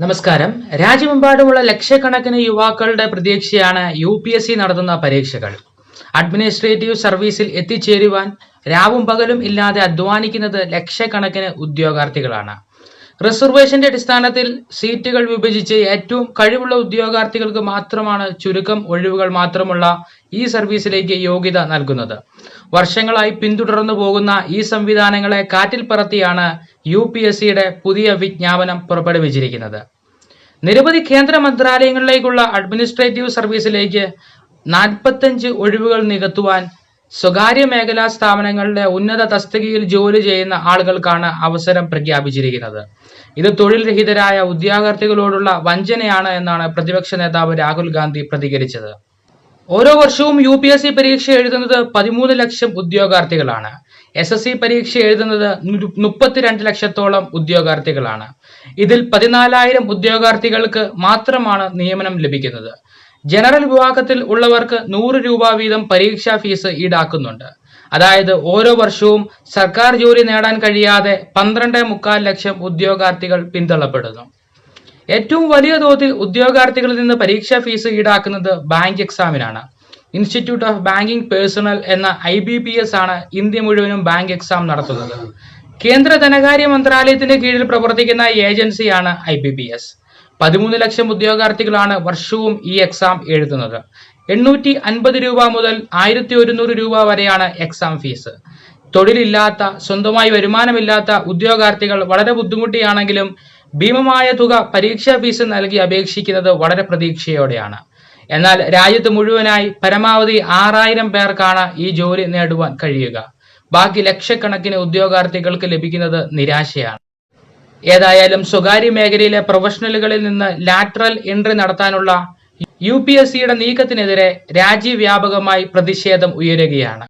നമസ്കാരം. രാജ്യമെമ്പാടുമുള്ള ലക്ഷക്കണക്കിന് യുവാക്കളുടെ പ്രതീക്ഷയാണ് യു പി എസ് സി നടത്തുന്ന പരീക്ഷകൾ. അഡ്മിനിസ്ട്രേറ്റീവ് സർവീസിൽ എത്തിച്ചേരുവാൻ രാവും പകലും ഇല്ലാതെ അധ്വാനിക്കുന്നത് ലക്ഷക്കണക്കിന് ഉദ്യോഗാർത്ഥികളാണ്. റിസർവേഷന്റെ അടിസ്ഥാനത്തിൽ സീറ്റുകൾ വിഭജിച്ച് ഏറ്റവും കഴിവുള്ള ഉദ്യോഗാർത്ഥികൾക്ക് മാത്രമാണ് ചുരുക്കം ഒഴിവുകൾ മാത്രമുള്ള ഈ സർവീസിലേക്ക് യോഗ്യത നൽകുന്നത്. വർഷങ്ങളായി പിന്തുടർന്നു പോകുന്ന ഈ സംവിധാനങ്ങളെ കാറ്റിൽ പറത്തിയാണ് യു പി എസ് സിയുടെ പുതിയ വിജ്ഞാപനം പുറപ്പെടുവിച്ചിരിക്കുന്നത്. നിരവധി കേന്ദ്ര മന്ത്രാലയങ്ങളിലേക്കുള്ള അഡ്മിനിസ്ട്രേറ്റീവ് സർവീസിലേക്ക് നാൽപ്പത്തഞ്ച് ഒഴിവുകൾ നികത്തുവാൻ സ്വകാര്യ മേഖലാ സ്ഥാപനങ്ങളുടെ ഉന്നത തസ്തികയിൽ ജോലി ചെയ്യുന്ന ആളുകൾക്കാണ് അവസരം പ്രഖ്യാപിച്ചിരിക്കുന്നത്. ഇത് തൊഴിൽ രഹിതരായ ഉദ്യോഗാർത്ഥികളോടുള്ള വഞ്ചനയാണ് എന്നാണ് പ്രതിപക്ഷ നേതാവ് രാഹുൽ ഗാന്ധി പ്രതികരിച്ചത്. ഓരോ വർഷവും യു പി എസ് സി പരീക്ഷ എഴുതുന്നത് പതിമൂന്ന് ലക്ഷം ഉദ്യോഗാർത്ഥികളാണ്. എസ് എസ് സി പരീക്ഷ എഴുതുന്നത് മുപ്പത്തിരണ്ട് ലക്ഷത്തോളം ഉദ്യോഗാർത്ഥികളാണ്. ഇതിൽ പതിനാലായിരം ഉദ്യോഗാർത്ഥികൾക്ക് മാത്രമാണ് നിയമനം ലഭിക്കുന്നത്. ജനറൽ വിഭാഗത്തിൽ ഉള്ളവർക്ക് നൂറ് രൂപ വീതം പരീക്ഷാ ഫീസ് ഈടാക്കുന്നുണ്ട്. അതായത് ഓരോ വർഷവും സർക്കാർ ജോലി നേടാൻ കഴിയാതെ പന്ത്രണ്ട് മുക്കാൽ ലക്ഷം ഉദ്യോഗാർത്ഥികൾ പിന്തള്ളപ്പെടുന്നു. ഏറ്റവും വലിയ തോതിൽ ഉദ്യോഗാർത്ഥികളിൽ നിന്ന് പരീക്ഷാ ഫീസ് ഈടാക്കുന്നത് ബാങ്ക് എക്സാമിനാണ്. ഇൻസ്റ്റിറ്റ്യൂട്ട് ഓഫ് ബാങ്കിംഗ് പേഴ്സണൽ എന്ന ഐ ബി പി എസ് ആണ് ഇന്ത്യ മുഴുവനും ബാങ്ക് എക്സാം നടത്തുന്നത്. കേന്ദ്ര ധനകാര്യ മന്ത്രാലയത്തിന്റെ കീഴിൽ പ്രവർത്തിക്കുന്ന ഏജൻസിയാണ് ഐ ബി പി എസ്. പതിമൂന്ന് ലക്ഷം ഉദ്യോഗാർത്ഥികളാണ് വർഷവും ഈ എക്സാം എഴുതുന്നത്. എണ്ണൂറ്റി അൻപത് രൂപ മുതൽ ആയിരത്തി ഒരുന്നൂറ് രൂപ വരെയാണ് എക്സാം ഫീസ് തൊഴിലില്ലാത്ത സ്വന്തമായി വരുമാനമില്ലാത്ത ഉദ്യോഗാർത്ഥികൾ വളരെ ബുദ്ധിമുട്ടിയാണെങ്കിലും ഭീമമായ തുക പരീക്ഷാ ഫീസ് നൽകി അപേക്ഷിക്കുന്നത് വളരെ പ്രതീക്ഷയോടെയാണ്. എന്നാൽ രാജ്യത്ത് മുഴുവനായി പരമാവധി ആറായിരം പേർക്കാണ് ഈ ജോലി നേടുവാൻ കഴിയുക. ബാക്കി ലക്ഷക്കണക്കിന് ഉദ്യോഗാർത്ഥികൾക്ക് ലഭിക്കുന്നത് നിരാശയാണ്. ഏതായാലും സ്വകാര്യ മേഖലയിലെ പ്രൊഫഷണലുകളിൽ നിന്ന് ലാറ്ററൽ എൻട്രി നടത്താനുള്ള യു പി എസ് സിയുടെ നീക്കത്തിനെതിരെ രാജ്യവ്യാപകമായി പ്രതിഷേധം ഉയരുകയാണ്.